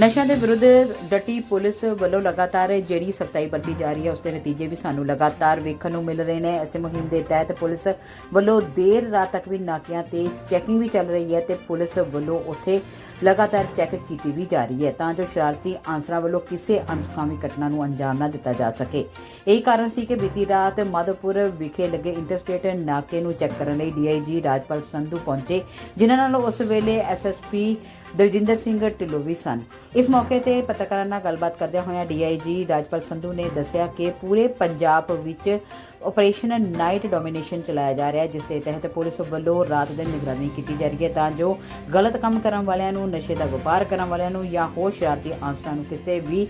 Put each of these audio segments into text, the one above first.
ਨਸ਼ਿਆਂ ਦੇ ਵਿਰੁੱਧ ਡਟੀ ਪੁਲਿਸ ਵੱਲੋਂ ਲਗਾਤਾਰ ਜਿਹੜੀ ਸਖਤਾਈ ਵਰਤੀ ਜਾ ਰਹੀ ਹੈ, ਉਸ ਦੇ ਨਤੀਜੇ ਵੀ ਸਾਨੂੰ ਲਗਾਤਾਰ ਵੇਖਣ ਨੂੰ ਮਿਲ ਰਹੇ ਨੇ। ਐਸੇ ਮੁਹਿੰਮ ਦੇ ਤਹਿਤ ਪੁਲਿਸ ਵੱਲੋਂ ਦੇਰ ਰਾਤ ਤੱਕ ਵੀ ਨਾਕਿਆਂ ਤੇ ਚੈਕਿੰਗ ਵੀ ਚੱਲ ਰਹੀ ਹੈ ਤੇ ਪੁਲਿਸ ਵੱਲੋਂ ਉੱਥੇ ਲਗਾਤਾਰ ਚੈੱਕ ਕੀਤੀ ਵੀ ਜਾ ਰਹੀ ਹੈ। ਤਾਂ ਜੋ ਸ਼ਰਾਰਤੀ ਆਂਸਰਾਂ ਵੱਲੋਂ ਕਿਸੇ ਅਨਸੁਖਾਵੀ ਘਟਨਾ ਨੂੰ ਅੰਜਾਮ ਨਾ ਦਿੱਤਾ ਜਾ ਸਕੇ। ਇਹੀ ਕਾਰਨ ਸੀ ਕਿ ਬੀਤੀ ਰਾਤ ਮਾਧੋਪੁਰ ਵਿਖੇ ਲੱਗੇ ਇੰਟਰਸਟੇਟ ਨਾਕੇ ਨੂੰ ਚੈੱਕ ਕਰਨ ਲਈ ਡੀਆਈਜੀ ਰਾਜਪਾਲ ਸੰਧੂ ਪਹੁੰਚੇ, ਜਿਨ੍ਹਾਂ ਨਾਲ ਉਸ ਵੇਲੇ ਐਸਐਸਪੀ ਦਲਜਿੰਦਰ ਸਿੰਘ ਢਿੱਲੋਂ ਵੀ ਸਨ। ਇਸ ਮੌਕੇ ਤੇ ਪੱਤਰਕਾਰਾਂ ਨਾਲ ਗੱਲਬਾਤ ਕਰਦਿਆਂ ਹੋਇਆਂ ਡੀਆਈਜੀ ਰਾਜਪਾਲ ਸੰਧੂ ਨੇ ਦੱਸਿਆ ਕਿ ਪੂਰੇ ਪੰਜਾਬ ਵਿੱਚ ਆਪਰੇਸ਼ਨ ਨਾਈਟ ਡੋਮੀਨੇਸ਼ਨ ਚਲਾਇਆ ਜਾ ਰਿਹਾ ਹੈ, ਜਿਸ ਦੇ ਤਹਿਤ ਪੁਲਿਸ ਵੱਲੋਂ ਰਾਤ ਦਿਨ ਨਿਗਰਾਨੀ ਕੀਤੀ ਜਾ ਰਹੀ ਹੈ ਤਾਂ ਜੋ ਗਲਤ ਕੰਮ ਕਰਨ ਵਾਲਿਆਂ ਨੂੰ, ਨਸ਼ੇ ਦਾ ਵਪਾਰ ਕਰਨ ਵਾਲਿਆਂ ਨੂੰ ਜਾਂ ਹੋਰ ਸ਼ਰਾਰਤੀ ਆਂਸਰਾਂ ਨੂੰ ਕਿਸੇ ਵੀ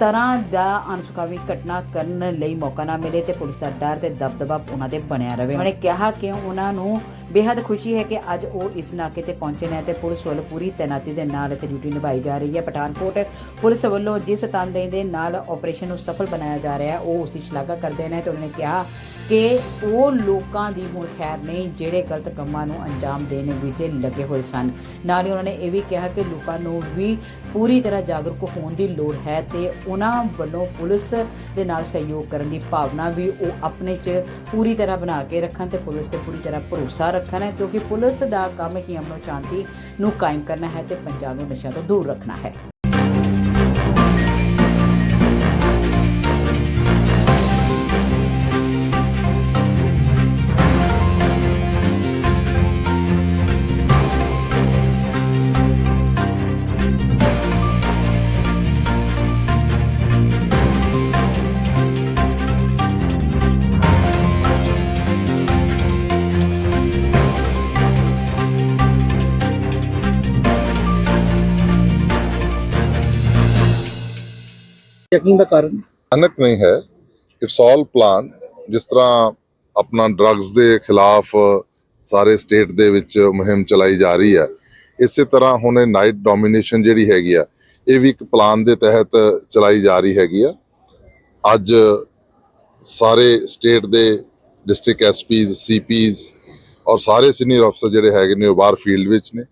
ਤਰ੍ਹਾਂ ਦਾ ਅਨਸੁਖਾਵੀ ਘਟਨਾ ਕਰਨ ਲਈ ਮੌਕਾ ਨਾ ਮਿਲੇ ਤੇ ਪੁਲਿਸ ਦਾ ਡਰ ਤੇ ਦਬਦਬਾ ਉਹਨਾਂ ਤੇ ਬਣਿਆ ਰਹੇ। ਉਹਨਾਂ ਨੇ ਕਿਹਾ ਕਿ ਉਹਨਾਂ ਨੂੰ ਬੇहद ਖੁਸ਼ੀ ਹੈ ਕਿ ਅੱਜ ਉਹ ਇਸ ਨਾਕੇ ਤੇ ਪਹੁੰਚੇ ਨੇ ਤੇ ਪੁਲਿਸ ਵੱਲੋਂ ਪੂਰੀ ਤੈਨਾਤੀ ਦੇ ਨਾਲ ਇੱਥੇ ਡਿਊਟੀ ਨਿਭਾਈ ਜਾ ਰਹੀ ਹੈ। ਪਠਾਨਕੋਟ ਪੁਲਿਸ ਵੱਲੋਂ ਜਿਸ ਤਨਦੇਹੀ ਦੇ ਨਾਲ ਆਪਰੇਸ਼ਨ ਨੂੰ ਸਫਲ ਬਣਾਇਆ ਜਾ ਰਿਹਾ ਹੈ ਉਹ ਉਸ ਦੀ ਸ਼ਲਾਘਾ ਕਰਦੇ ਨੇ ਤੇ ਉਹਨਾਂ ਨੇ ਕਿਹਾ ਕਿ ਉਹ ਲੋਕਾਂ ਦੀ ਹੁਣ ਖੈਰ ਨਹੀਂ, ਜਿਹੜੇ ਗਲਤ ਕੰਮਾਂ ਨੂੰ ਅੰਜਾਮ ਦੇਣ ਵਿੱਚ ਲੱਗੇ ਹੋਏ ਸਨ। ਨਾਲ ਹੀ ਉਹਨਾਂ ਨੇ ਇਹ ਵੀ ਕਿਹਾ ਕਿ ਲੋਕਾਂ ਨੂੰ ਵੀ ਪੂਰੀ ਤਰ੍ਹਾਂ ਜਾਗਰੂਕ ਹੋਣ ਦੀ ਲੋੜ ਹੈ ਤੇ ਉਹਨਾਂ ਵੱਲੋਂ ਪੁਲਿਸ ਦੇ ਨਾਲ ਸਹਿਯੋਗ ਕਰਨ ਦੀ ਭਾਵਨਾ ਵੀ ਉਹ ਆਪਣੇ 'ਚ ਪੂਰੀ ਤਰ੍ਹਾਂ ਬਣਾ ਕੇ ਰੱਖਣ ਤੇ ਪੁਲਿਸ ਤੇ ਪੂਰੀ ਤਰ੍ਹਾਂ ਭਰੋਸਾ ਰੱਖਣ ਹੈ, ਕਿਉਂਕਿ ਪੁਲਿਸ ਦਾ ਕੰਮ ਹੀ ਅਮਨ ਸ਼ਾਂਤੀ ਨੂੰ ਕਾਇਮ ਕਰਨਾ ਹੈ ਤੇ ਪੰਜਾਬ ਨੂੰ ਨਸ਼ਿਆਂ ਤੋਂ ਦੂਰ ਰੱਖਣਾ ਹੈ। ਚੈਕਿੰਗ ਦਾ ਕਾਰਨ? ਅਨਕ ਨਹੀਂ ਹੈ। ਇਟਸ ਆਲ ਪਲਾਨ ਜਿਸ ਤਰ੍ਹਾਂ ਆਪਣਾ ਡਰੱਗਸ ਦੇ ਖਿਲਾਫ ਸਾਰੇ ਸਟੇਟ ਦੇ ਵਿੱਚ ਮੁਹਿੰਮ ਚਲਾਈ ਜਾ ਰਹੀ ਹੈ, ਇਸੇ ਤਰ੍ਹਾਂ ਹੁਣ ਇਹ ਨਾਈਟ ਡੋਮੀਨੇਸ਼ਨ ਜਿਹੜੀ ਹੈਗੀ ਆ, ਇਹ ਵੀ ਇੱਕ ਪਲਾਨ ਦੇ ਤਹਿਤ ਚਲਾਈ ਜਾ ਰਹੀ ਹੈਗੀ ਆ। ਅੱਜ ਸਾਰੇ ਸਟੇਟ ਦੇ ਡਿਸਟ੍ਰਿਕਟ ਐਸਪੀਜ਼ ਸੀਪੀਜ਼ ਔਰ ਸਾਰੇ ਸੀਨੀਅਰ ਅਫਸਰ ਜਿਹੜੇ ਹੈਗੇ ਨੇ ਉਹ ਬਾਹਰ ਫੀਲਡ ਵਿੱਚ ਨੇ।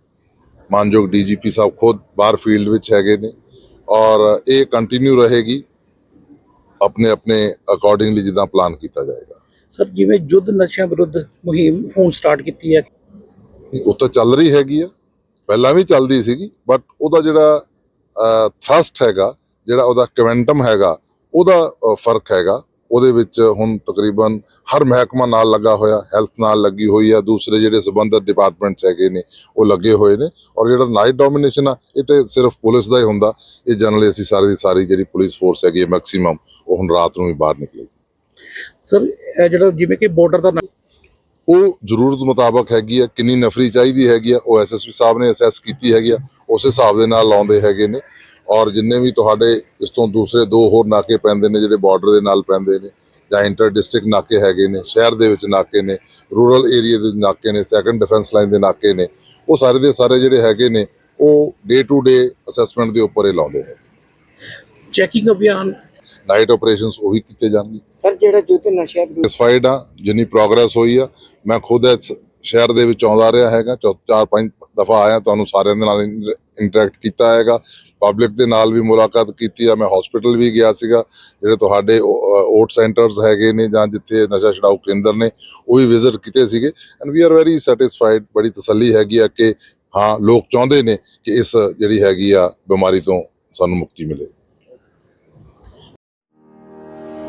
ਮਾਨਯੋਗ ਡੀਜੀਪੀ ਸਾਹਿਬ ਖੁਦ ਬਾਹਰ ਫੀਲਡ ਵਿੱਚ ਹੈਗੇ ਨੇ। ਔਰ ਇਹ ਕੰਟੀਨਿਊ ਰਹੇਗੀ ਆਪਣੇ ਆਪਣੇ ਅਕੋਰਡਿੰਗਲੀ ਜਿੱਦਾਂ ਪਲਾਨ ਕੀਤਾ ਜਾਏਗਾ। ਸਰ ਜਿਵੇਂ ਯੁੱਧ ਨਸ਼ਿਆਂ ਵਿਰੁੱਧ ਮੁਹਿੰਮ ਹੁਣ ਸਟਾਰਟ ਕੀਤੀ ਹੈ। ਉਹ ਤਾਂ ਚੱਲ ਰਹੀ ਹੈਗੀ ਆ। ਪਹਿਲਾਂ ਵੀ ਚੱਲਦੀ ਸੀਗੀ ਬਟ ਉਹਦਾ ਜਿਹੜਾ ਥਰਸਟ ਹੈਗਾ ਜਿਹੜਾ ਉਹਦਾ ਕਵੈਂਟਮ ਹੈਗਾ ਉਹਦਾ ਫ਼ਰਕ ਹੈਗਾ। ਉਹਦੇ ਵਿੱਚ ਹੁਣ ਤਕਰੀਬਨ ਹਰ ਮਹਿਕਮਾ ਨਾਲ ਲੱਗਾ ਹੋਇਆ ਹੈਲਥ ਨਾਲ ਲੱਗੀ ਹੋਈ ਆ ਦੂਸਰੇ ਜਿਹੜੇ ਸੰਬੰਧਿਤ ਡਿਪਾਰਟਮੈਂਟਸ ਹੈਗੇ ਨੇ ਉਹ ਲੱਗੇ ਹੋਏ ਨੇ ਔਰ ਜਿਹੜਾ ਨਾਈਟ ਡੋਮੀਨੇਸ਼ਨ ਆ ਇਹ ਤੇ ਸਿਰਫ ਪੁਲਿਸ ਦਾ ਹੀ ਹੁੰਦਾ ਇਹ ਜਨਰਲੀ ਅਸੀਂ ਸਾਰੀ ਦੀ ਸਾਰੀ ਜਿਹੜੀ ਪੁਲਿਸ ਫੋਰਸ ਹੈਗੀ ਹੈ ਮੈਕਸਿਮਮ ਉਹ ਹੁਣ ਰਾਤ ਨੂੰ ਵੀ ਬਾਹਰ ਨਿਕਲੇਗੀ ਸਰ ਇਹ ਜਿਹੜਾ ਜਿਵੇਂ ਕਿ ਬਾਰਡਰ ਦਾ ਉਹ ਜ਼ਰੂਰਤ ਮੁਤਾਬਕ ਹੈਗੀ ਆ ਕਿੰਨੀ ਨਫਰੀ ਚਾਹੀਦੀ ਹੈਗੀ ਆ ਉਹ ਐਸਐਸਪੀ ਸਾਹਿਬ ਨੇ ਅਸੈਸ ਕੀਤੀ ਹੈਗੀ ਆ ਉਸੇ ਹਿਸਾਬ ਦੇ ਨਾਲ ਲਾਉਂਦੇ ਹੈਗੇ ਨੇ। ਔਰ ਜਿੰਨੇ ਵੀ ਤੁਹਾਡੇ ਇਸ ਤੋਂ ਦੂਸਰੇ ਦੋ ਹੋਰ ਨਾਕੇ ਪੈਂਦੇ ਨੇ ਜਿਹੜੇ ਬਾਰਡਰ ਦੇ ਨਾਲ ਪੈਂਦੇ ਨੇ ਜਾਂ ਇੰਟਰ ਡਿਸਟ੍ਰਿਕਟ ਨਾਕੇ ਹੈਗੇ ਨੇ ਸ਼ਹਿਰ ਦੇ ਵਿੱਚ ਨਾਕੇ ਨੇ ਰੂਰਲ ਏਰੀਆ ਦੇ ਨਾਕੇ ਨੇ ਸੈਕੰਡ ਡਿਫੈਂਸ ਲਾਈਨ ਦੇ ਨਾਕੇ ਨੇ ਉਹ ਸਾਰੇ ਦੇ ਸਾਰੇ ਜਿਹੜੇ ਹੈਗੇ ਨੇ ਉਹ ਡੇ ਟੂ ਡੇ ਅਸੈਸਮੈਂਟ ਦੇ ਉੱਪਰ ਇਹ ਲਾਉਂਦੇ ਹੈ ਚੈਕਿੰਗ ਅਭਿਆਨ? ਨਾਈਟ ਆਪਰੇਸ਼ਨਸ ਉਹ ਵੀ ਕੀਤੇ ਜਾਣਗੇ। ਸਰ ਜਿਹੜਾ ਯੁੱਧ ਨਸ਼ਿਆਂ ਵਿਰੁੱਧ ਸੈਟੀਸਫਾਈਡ ਆ ਜਿੰਨੀ ਪ੍ਰੋਗਰੈਸ ਹੋਈ ਆ ਮੈਂ ਖੁਦ ਸ਼ਹਿਰ ਦੇ ਵਿੱਚ ਆਉਂਦਾ ਰਿਹਾ ਹੈਗਾ। ਚੌ- ਚਾਰ ਪੰਜ ਦਫਾ ਆਇਆ, ਤੁਹਾਨੂੰ ਸਾਰਿਆਂ ਦੇ ਨਾਲ ਇੰਟਰੈਕਟ ਕੀਤਾ ਹੈਗਾ। ਪਬਲਿਕ ਦੇ ਨਾਲ ਵੀ ਮੁਲਾਕਾਤ ਕੀਤੀ ਆ। ਮੈਂ ਹਸਪੀਟਲ ਵੀ ਗਿਆ ਸੀਗਾ, ਜਿਹੜੇ ਤੁਹਾਡੇ ਓਟ ਸੈਂਟਰਸ ਹੈਗੇ ਨੇ ਜਾਂ ਜਿੱਥੇ ਨਸ਼ਾ ਛਡਾਊ ਕੇਂਦਰ ਨੇ, ਉਹ ਵੀ ਵਿਜ਼ਿਟ ਕੀਤੇ ਸੀਗੇ। And we are very satisfied ਬੜੀ ਤਸੱਲੀ ਹੈਗੀ ਆ ਕਿ, ਹਾਂ, ਲੋਕ ਚਾਹੁੰਦੇ ਨੇ ਕਿ ਇਸ ਜਿਹੜੀ ਹੈਗੀ ਆ ਬਿਮਾਰੀ ਤੋਂ ਸਾਨੂੰ ਮੁਕਤੀ ਮਿਲੇ।